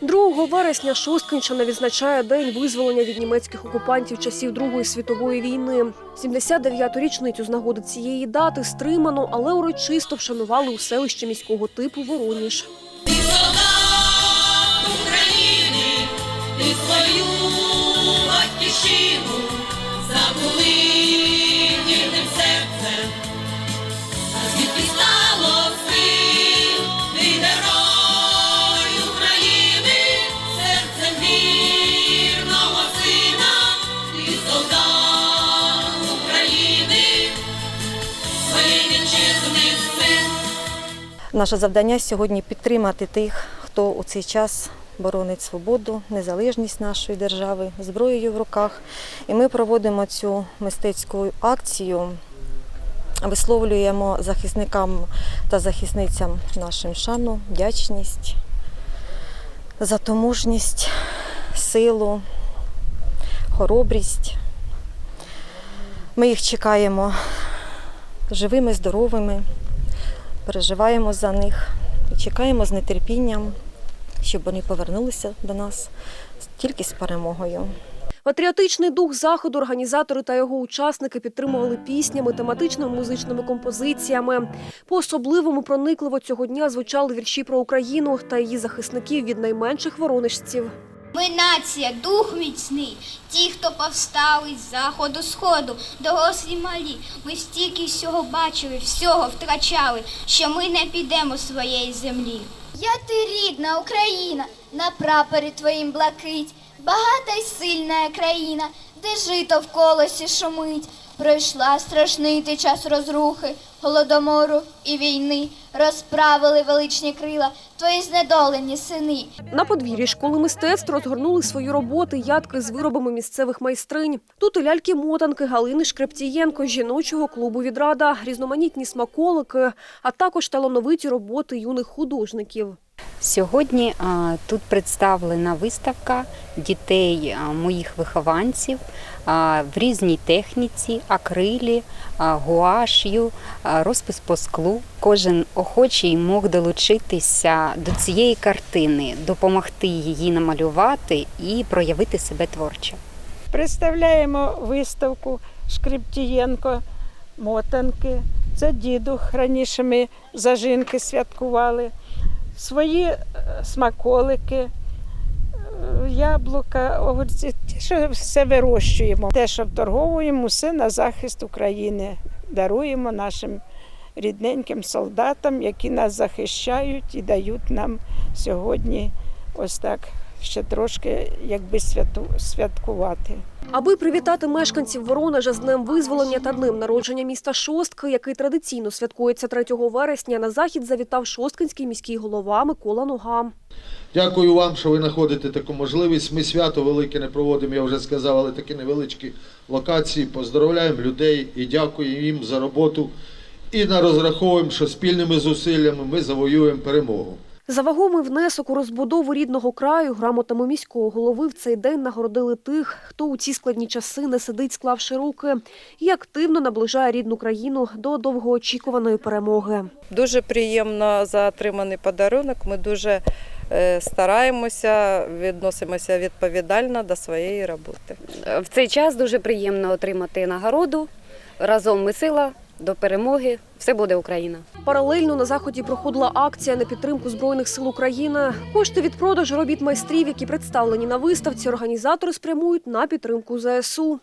2 вересня Шосткинщина відзначає день визволення від німецьких окупантів часів Другої світової війни. 79-ту річницю з нагоди цієї дати стримано, але урочисто вшанували у селищі міського типу Вороніж. Наше завдання сьогодні підтримати тих, хто у цей час боронить свободу, незалежність нашої держави зброєю в руках. І ми проводимо цю мистецьку акцію, висловлюємо захисникам та захисницям нашим шану, вдячність за ту мужність, силу, хоробрість. Ми їх чекаємо живими, здоровими переживаємо за них і чекаємо з нетерпінням, щоб вони повернулися до нас тільки з перемогою. Патріотичний дух заходу організатори та його учасники підтримували піснями, тематичними музичними композиціями. По особливому проникливо цього дня звучали вірші про Україну та її захисників від найменших воронежців. Ми нація, дух міцний, ті, хто повстали з заходу сходу, дорослі малі. Ми стільки всього бачили, всього втрачали, що ми не підемо своєї землі. Я ти рідна Україна, на прапорі твоїм блакить, багата й сильна країна, де жито в колосі шумить. Пройшла страшний ти час розрухи, голодомору і війни, розправили величні крила твої знедолені сини. На подвір'ї школи мистецтв розгорнули свої роботи ядки з виробами місцевих майстринь. Тут і ляльки-мотанки Галини Шкрептієнко, жіночого клубу відрада, різноманітні смаколики, а також талановиті роботи юних художників. Сьогодні тут представлена виставка дітей моїх вихованців в різній техніці, акрилі, гуаш'ю, розпис по склу. Кожен охочий мог долучитися до цієї картини, допомогти її намалювати і проявити себе творчо. Представляємо виставку Шкриптієнко, мотанки. Це дідух. Раніше ми зажинки святкували. Свої е, смаколики, е, яблука, огурці, ті, що все вирощуємо. Те, що вторговуємо, все на захист України. Даруємо нашим рідненьким солдатам, які нас захищають і дають нам сьогодні ось так ще трошки якби святу, святкувати. Аби привітати мешканців Воронежа з днем визволення та днем народження міста Шостки, який традиційно святкується 3 вересня, на захід завітав шосткинський міський голова Микола Нога. Дякую вам, що ви знаходите таку можливість. Ми свято велике не проводимо, я вже сказав, але такі невеличкі локації. Поздравляємо людей і дякуємо їм за роботу. І на розраховуємо, що спільними зусиллями ми завоюємо перемогу. За вагомий внесок у розбудову рідного краю грамотами міського голови в цей день нагородили тих, хто у ці складні часи не сидить, склавши руки, і активно наближає рідну країну до довгоочікуваної перемоги. Дуже приємно за отриманий подарунок. Ми дуже е, стараємося, відносимося відповідально до своєї роботи. В цей час дуже приємно отримати нагороду. Разом ми сила до перемоги. Все буде Україна. Паралельно на заході проходила акція на підтримку збройних сил України. Кошти від продажу робіт майстрів, які представлені на виставці, організатори спрямують на підтримку ЗСУ.